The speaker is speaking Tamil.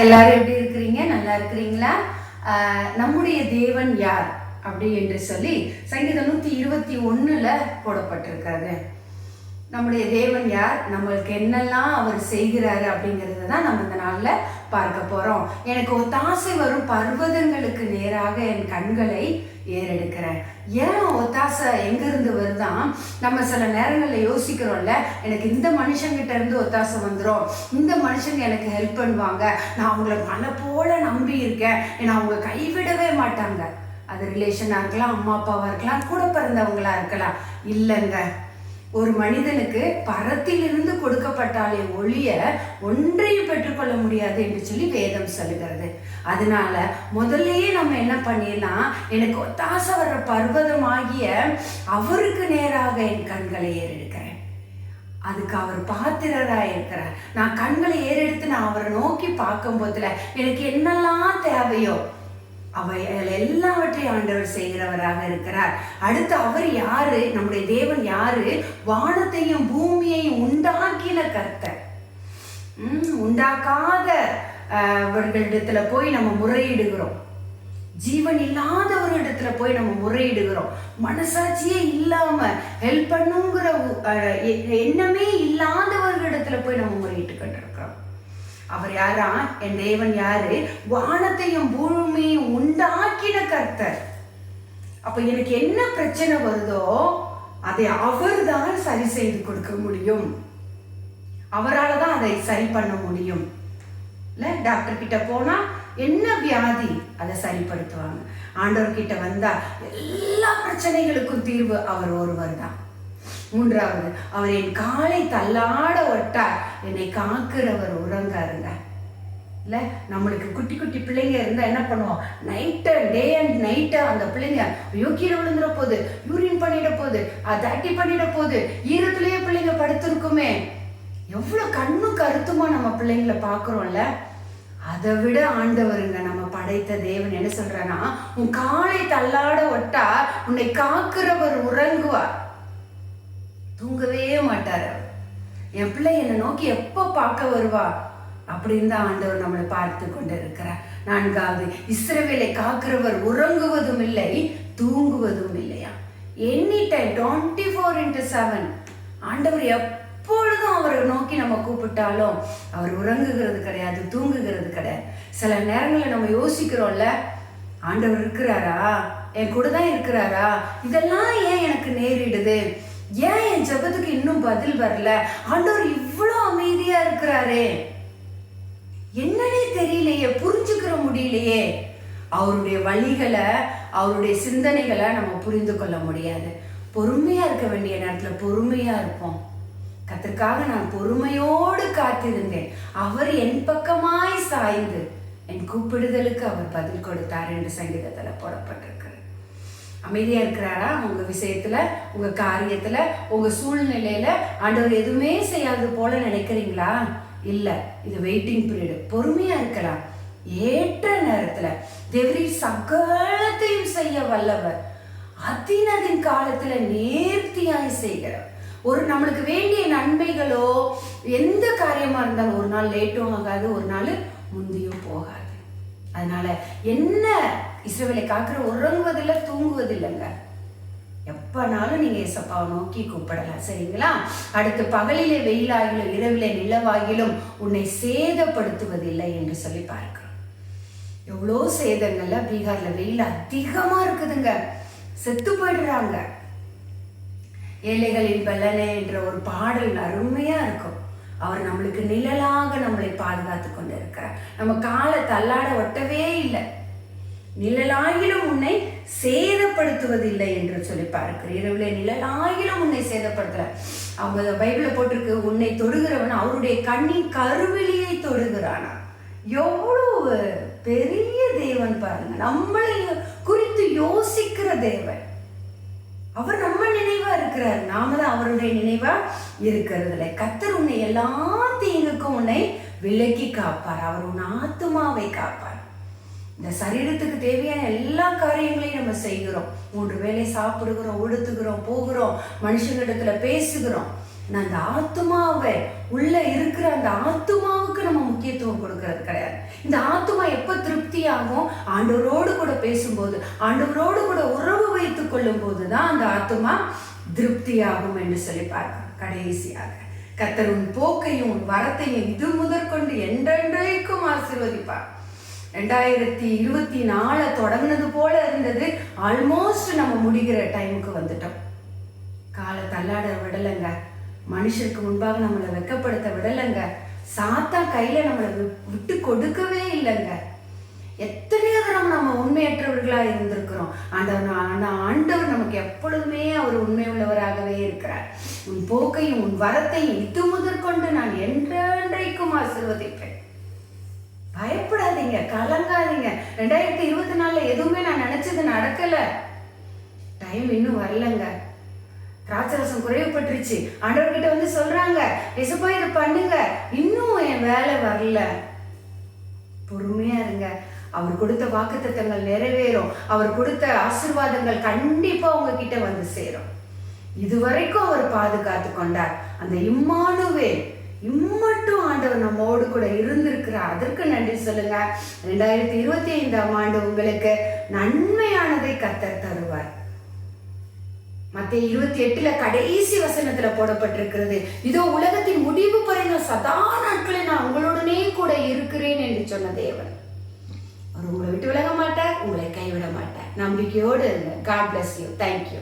எல்லாரும் எப்படி இருக்கிறீங்க? நல்லா இருக்கிறீங்களா? நம்முடைய தேவன் யார் அப்படி என்று சொல்லி சங்கீதம் நூத்தி இருபத்தி ஒண்ணுல போடப்பட்டிருக்காரு நம்முடைய தேவன் யார்? நம்மளுக்கு என்னெல்லாம் அவர் செய்கிறாரு அப்படிங்கிறத தான் நம்ம இந்த நாள்ல பார்க்க போறோம். எனக்கு ஒத்தாசை வரும் பர்வதங்களுக்கு நேராக என் கண்களை ஏறெடுக்கிறேன். ஏன் ஒத்தாசை எங்கேருந்து வருதான் நம்ம சில நேரங்களில் யோசிக்கிறோம்ல எனக்கு இந்த மனுஷங்கிட்ட இருந்து ஒத்தாசை வந்துடும் இந்த மனுஷங்க எனக்கு ஹெல்ப் பண்ணுவாங்க. நான் அவங்கள மன போல நம்பி இருக்கேன். ஏன்னா அவங்க கைவிடவே மாட்டாங்க. அது ரிலேஷனாக இருக்கலாம் அம்மா அப்பாவாக இருக்கலாம் கூட பிறந்தவங்களா இருக்கலாம். இல்லைங்க. ஒரு மனிதனுக்கு பரத்திலிருந்து கொடுக்கப்பட்டாலே ஒழிய ஒன்றையும் பெற்றுக்கொள்ள முடியாது என்று சொல்லி வேதம் சொல்லுகிறது. அதனால முதல்லயே நம்ம என்ன பண்ணிடலாம்? எனக்கு ஒத்தாச வர்ற பர்வதமாகிய அவருக்கு நேராக என் கண்களை ஏறெடுக்கிறேன். அதுக்கு அவர் பாத்திரராக இருக்கிறார். நான் கண்களை ஏறெடுத்து நான் அவரை நோக்கி பார்க்கும் போதுல எனக்கு என்னெல்லாம் தேவையோ அவை எல்லாவற்றையும் ஆண்டவர் செய்கிறவராக இருக்கிறார். அடுத்து அவர் யாரு? நம்முடைய தேவன் யாரு? வானத்தையும் பூமியையும் உண்டாக்கின கர்த்தர். உண்டாக்காத ஆஹ், அவர்களிடத்துல போய் நம்ம முறையிடுகிறோம். ஜீவன் இல்லாதவர்களிடத்துல போய் நம்ம முறையிடுகிறோம். மனசாட்சியே இல்லாம ஹெல்ப் பண்ணுங்கிற அஹ், எண்ணமே இல்லாதவர்களிடத்துல போய் நம்ம அவர் யாரா? என் தேவன் யாரு? வானத்தையும் பூமியையும் உண்டாக்கின கர்த்தர். அப்ப எனக்கு என்ன பிரச்சனை வருதோ அதை அவர் தான் சரி செய்து கொடுக்க முடியும். அவரால் தான் அதை சரி பண்ண முடியும். இல்லை டாக்டர் கிட்ட போனா என்ன வியாதி? அதை சரிப்படுத்துவாங்க. ஆண்டவர் கிட்ட வந்தா எல்லா பிரச்சனைகளுக்கும் தீர்வு அவர் ஒருவர் தான் மூன்றாவது அவர் என் காலை தள்ளாட ஒட்டார். என்னை காக்கிறவர் உறங்காருங்க இல்லை நம்மளுக்கு குட்டி குட்டி பிள்ளைங்க இருந்தால் என்ன பண்ணுவோம்? நைட்டு டே அண்ட் நைட்டு அந்த பிள்ளைங்க ஐயோ கீழே விழுந்துட போகுது யூரின் பண்ணிட போகுது அது அட்டி பண்ணிட போகுது ஈரத்துலேயே பிள்ளைங்க படுத்திருக்குமே. எவ்வளோ கண்ணும் கருத்துமா நம்ம பிள்ளைங்களை பார்க்குறோம்ல? அதை விட ஆண்டவருங்க நம்ம படைத்த தேவன் என்ன சொல்கிறேன்னா உன் காலை தள்ளாட ஒட்டா உன்னை காக்கிறவர் உறங்குவார். தூங்கவே மாட்டார். அவர். என் பிள்ளை என்னை நோக்கி எப்போ பார்க்க வருவா? அப்படின்னு தான் ஆண்டவர் நம்மளை பார்த்து கொண்டு இருக்கிறார் நான்காவது இஸ்ரவேலை காக்கிறவர் உறங்குவதும் இல்லை தூங்குவதும் இல்லையா? Any time twenty four into seven ஆண்டவர் எப்பொழுதும் அவரை நோக்கி நம்ம கூப்பிட்டாலும் அவர் உறங்குகிறது கிடையாது தூங்குகிறது கிடையாது. சில நேரங்களில் நம்ம யோசிக்கிறோம்ல ஆண்டவர் இருக்கிறாரா? என் கூட தான் இருக்கிறாரா? இதெல்லாம் ஏன் எனக்கு நேரிடுது? ஏன் என் ஜபத்துக்கு இன்னும் பதில் வரல? ஆண்டவர் இவ்வளோ அமைதியா இருக்கிறாரே. என்னன்னே தெரியலையே புரிஞ்சுக்கிற முடியலையே. அவருடைய வழிகளை அவருடைய சிந்தனைகளை நம்ம புரிந்து கொள்ள முடியாது. பொறுமையா இருக்க வேண்டிய நேரத்துல பொறுமையா இருப்போம். கத்திற்காக நான் பொறுமையோடு காத்திருந்தேன். அவர் என் பக்கமாய் சாய்ந்து என் கூப்பிடுதலுக்கு அவர் பதில் கொடுத்தார் என்று சங்கீதத்தில் போடப்பட்டிருக்கிறார் அமைதியாக இருக்கிறாரா? உங்கள் விஷயத்தில் உங்கள் காரியத்தில் உங்கள் சூழ்நிலையில் ஆண்டவர் எதுவுமே செய்யாது போல நினைக்கிறீங்களா? இல்லை இது வெயிட்டிங் பீரியடு பொறுமையாக இருக்கலாம். ஏற்ற நேரத்தில். தேவரி சகலத்தையும் செய்ய வல்லவர். அதினதின் காலத்தில் நேர்த்தியாய் செய்கிறவர். ஒரு நம்மளுக்கு வேண்டிய நன்மைகளோ எந்த காரியமாக இருந்தாலும் ஒரு நாள் லேட்டும் ஆகாது ஒரு நாள் முந்தியும் போகாது. அதனால என்ன இஸ்ரவேலை காக்கிற உறங்குவதில்லை தூங்குவதில்லைங்க. எப்பனாலும் நீங்க இசப்பாவை நோக்கி கூப்பிடலாம் சரிங்களா? அடுத்து பகலிலே வெயிலாகிலும் இரவிலே நிலவாகிலும் உன்னை சேதப்படுத்துவதில்லை என்று சொல்லி பார்க்கிறோம். எவ்வளோ சேதங்கள்ல பீகார்ல வெயில் அதிகமா இருக்குதுங்க. செத்து போயிடுறாங்க. ஏழைகளின் பலனே என்ற ஒரு பாடல் அருமையா இருக்கும். அவர் நம்மளுக்கு நிழலாக நம்மளை பாதுகாத்து கொண்டு இருக்கிறார் நம்ம காலை தள்ளாட ஒட்டவே இல்லை. நிழலாகிலும் உன்னை சேதப்படுத்துவதில்லை என்று சொல்லி பார்க்கிறேன் இரவுல நிழலாகிலும் உன்னை சேதப்படுத்தல அவங்க பைபிளை போட்டிருக்கு உன்னை தொடுகிறவன் அவருடைய கண்ணின் கருவிலியை தொடுகிறானா? எவ்வளவு பெரிய தேவன் பாருங்க. நம்மளை குறித்து யோசிக்கிற தேவன். அவர் நம்ம நினைவா இருக்கிறார். நாம தான் அவருடைய நினைவா இருக்கிறதுல கத்தர் உன்னை எல்லா தீங்குக்கும் உன்னை விலக்கி காப்பார். அவர் உன் ஆத்துமாவை காப்பார். இந்த சரீரத்துக்கு தேவையான எல்லா காரியங்களையும் நம்ம செய்கிறோம். மூன்று வேலை சாப்பிடுகிறோம் உடுத்துகிறோம் போகிறோம் மனுஷங்களிடத்துல பேசுகிறோம். நான் அந்த ஆத்மாவை உள்ள இருக்கிற அந்த ஆத்மாவுக்கு நம்ம முக்கியத்துவம் கொடுக்கறது கிடையாது. இந்த ஆத்மா திருப்தியாகும் ஆண்டவரோடு கூட பேசும்போது ஆண்டவரோடு கூட உறவு வைத்துக் கொள்ளும் போதுதான் அந்த ஆத்மா திருப்தியாகும் என்று சொல்லி பார்க்கிறோம் கடைசியாக கத்தர் உன் போக்கையும் உன் வரத்தையும் இது முதற்கொண்டு என்றென்றைக்கும் ஆசிர்வதிப்பார். ரெண்டாயிரத்தி இருபத்தி நாலு தொடங்கினது போல இருந்தது. ஆல்மோஸ்ட் நம்ம முடிகிற டைமுக்கு வந்துட்டோம். காலை தள்ளாட விடலைங்க. மனுஷருக்கு முன்பாக நம்மளை வெக்கப்படுத்த விடலைங்க. சாத்தா கையில நம்மளை விட்டு கொடுக்கவே இல்லைங்க. உண்மையற்றவர்களாக உண்மையற்றவர்களா இருந்திருக்கிறோம். அந்த ஆனால் ஆண்டவர் நமக்கு எப்பொழுதுமே அவர் உண்மை உள்ளவராகவே இருக்கிறார். உன் போக்கையும் உன் வரத்தையும் இது முதற்கொண்டு நான் என்றென்றைக்கும் ஆசீர்வதிப்பேன். பயப்படாதீங்க கலங்காதீங்க. ரெண்டாயிரத்தி இருபத்தி நாலில் எதுவுமே நான் நினைச்சது நடக்கல. டைம் இன்னும் வரலங்க. திராட்சரசம் குறைவுபட்டுருச்சு. ஆண்டவர்கிட்ட வந்து சொல்றாங்க எசப்பா இதை பண்ணுங்க. இன்னும் என் வேலை வரல. பொறுமையா இருங்க. அவர் கொடுத்த வாக்குத்தத்தங்கள் நிறைவேறும். அவர் கொடுத்த ஆசீர்வாதங்கள் கண்டிப்பா உங்ககிட்ட வந்து சேரும். இதுவரைக்கும் அவர் பாதுகாத்து கொண்டார். அந்த இம்மானுவே இம்மட்டும் ஆண்டவர் நம்மோடு கூட இருந்திருக்கிறார். அதற்கு நன்றி சொல்லுங்க. ரெண்டாயிரத்தி இருபத்தி ஐந்தாம் ஆண்டு உங்களுக்கு நன்மையானதை கத்தர் தருவார். மத்திய இருபத்தி எட்டுல கடைசி வசனத்துல போடப்பட்டிருக்கிறது. இதோ உலகத்தின் முடிவு பறையில் சதா நாட்களில் நான் உங்களுடனே கூட இருக்கிறேன் என்று சொன்ன தேவன். அவர் உங்களை விட்டு விலக மாட்டார் உங்களை கைவிட மாட்டார். நம்பிக்கையோடு இருங்க. God bless you thank you